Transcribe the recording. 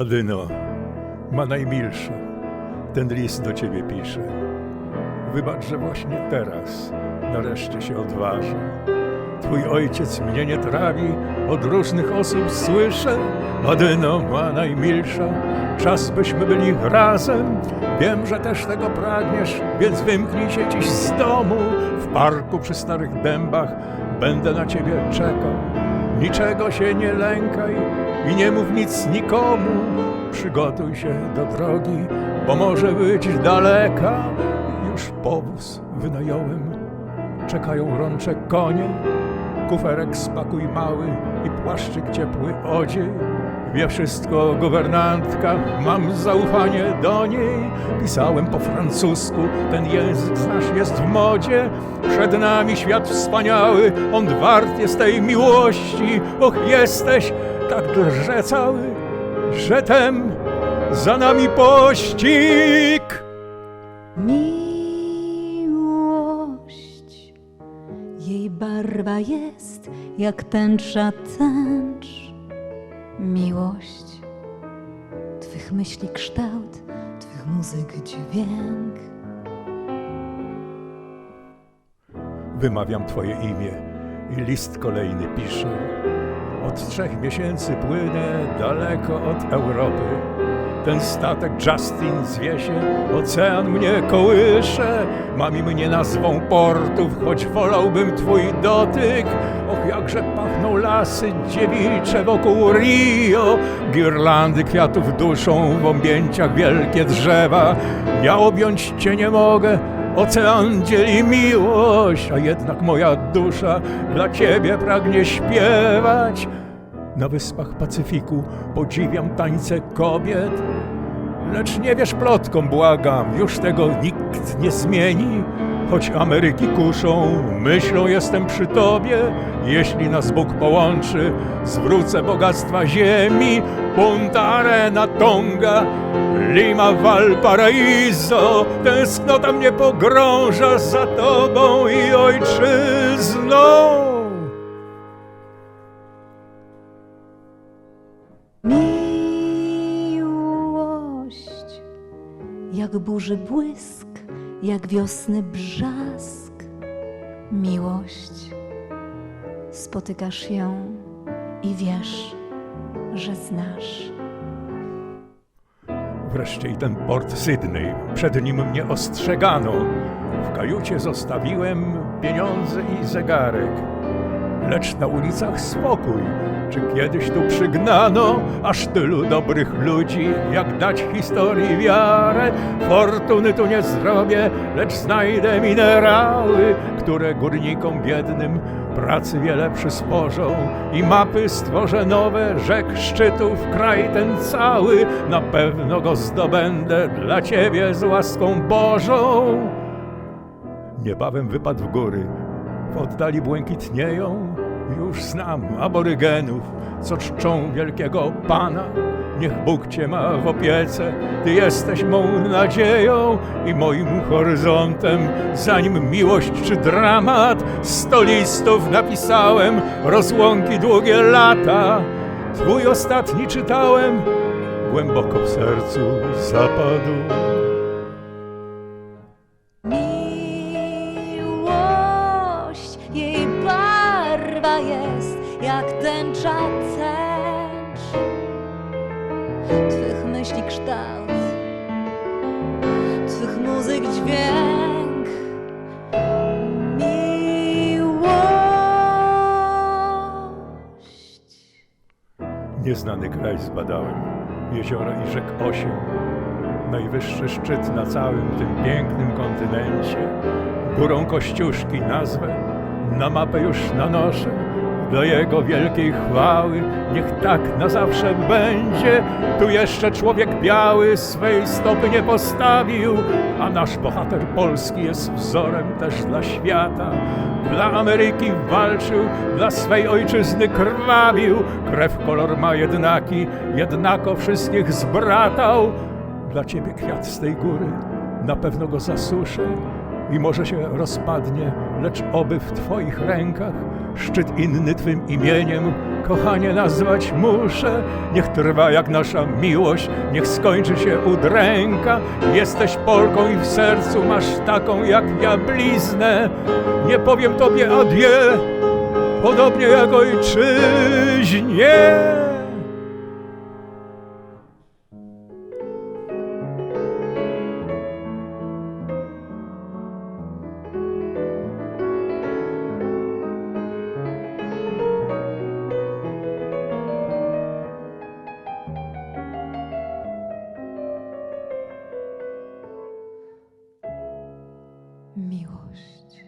Adyno, ma najmilsza, ten list do ciebie pisze. Wybacz, że właśnie teraz nareszcie się odważę. Twój ojciec mnie nie trawi, od różnych osób słyszę. Adyno, ma najmilsza, czas byśmy byli razem. Wiem, że też tego pragniesz, więc wymknij się dziś z domu. W parku przy starych dębach będę na ciebie czekał. Niczego się nie lękaj i nie mów nic nikomu. Przygotuj się do drogi, bo może być daleka. Już powóz wynająłem, czekają rącze konie. Kuferek spakuj mały i płaszczyk ciepły odziej. Wie wszystko guwernantka, mam zaufanie do niej. Pisałem po francusku, ten język znasz jest w modzie. Przed nami świat wspaniały, on wart jest tej miłości. Och, jesteś tak drże cały, że tem za nami pościg. Miłość, barwa jest jak tęcza tęcz. Miłość, twych myśli kształt, twych muzyk dźwięk. Wymawiam Twoje imię i list kolejny piszę. Od trzech miesięcy płynę daleko od Europy. Ten statek Justin zwie się, ocean mnie kołysze. Mami mnie nazwą portów, choć wolałbym Twój dotyk. Och, jakże pachną lasy dziewicze wokół Rio. Girlandy kwiatów duszą w objęciach wielkie drzewa. Ja objąć Cię nie mogę, Ocean dzieli miłość, a jednak moja dusza dla Ciebie pragnie śpiewać. Na wyspach Pacyfiku podziwiam tańce kobiet, lecz nie wiesz plotkom, błagam, już tego nikt nie zmieni. Choć Ameryki kuszą, myślą jestem przy Tobie. Jeśli nas Bóg połączy, zwrócę bogactwa ziemi. Punta Arena, Tonga, Lima, Valparaiso. Tęsknota mnie pogrąża za Tobą i ojczyzną. Jak burzy błysk, jak wiosny brzask. Miłość, spotykasz ją i wiesz, że znasz. Wreszcie i ten port Sydney, przed nim mnie ostrzegano. W kajucie zostawiłem pieniądze i zegarek. Lecz na ulicach spokój. Czy kiedyś tu przygnano aż tylu dobrych ludzi, jak dać historii wiarę? Fortuny tu nie zrobię, lecz znajdę minerały, które górnikom biednym pracy wiele przysporzą. I mapy stworzę nowe, rzek szczytów, kraj ten cały, na pewno go zdobędę dla ciebie z łaską Bożą. Niebawem wypadł w góry, w oddali błękitnieją. Już znam aborygenów, co czczą wielkiego Pana. Niech Bóg Cię ma w opiece, Ty jesteś mą nadzieją i moim horyzontem. Zanim miłość czy dramat, sto listów napisałem, rozłąki długie lata. Twój ostatni czytałem, głęboko w sercu zapadł. Barwa jest jak tęcza tęcz. Twych myśli kształt, Twych muzyk dźwięk. Miłość. Nieznany kraj zbadałem, jeziora i rzek osiem. Najwyższy szczyt na całym tym pięknym kontynencie. Górą Kościuszki nazwę na mapę już nanoszę. Do jego wielkiej chwały niech tak na zawsze będzie. Tu jeszcze człowiek biały swej stopy nie postawił, a nasz bohater polski jest wzorem też dla świata. Dla Ameryki walczył, dla swej ojczyzny krwawił. Krew kolor ma jednaki, jednako wszystkich zbratał. Dla ciebie kwiat z tej góry, na pewno go zasuszę i może się rozpadnie, lecz oby w twoich rękach szczyt inny Twym imieniem, kochanie nazwać muszę. Niech trwa jak nasza miłość, niech skończy się udręka. Jesteś Polką i w sercu masz taką jak ja bliznę. Nie powiem Tobie adieu, podobnie jak ojczyźnie. miłość.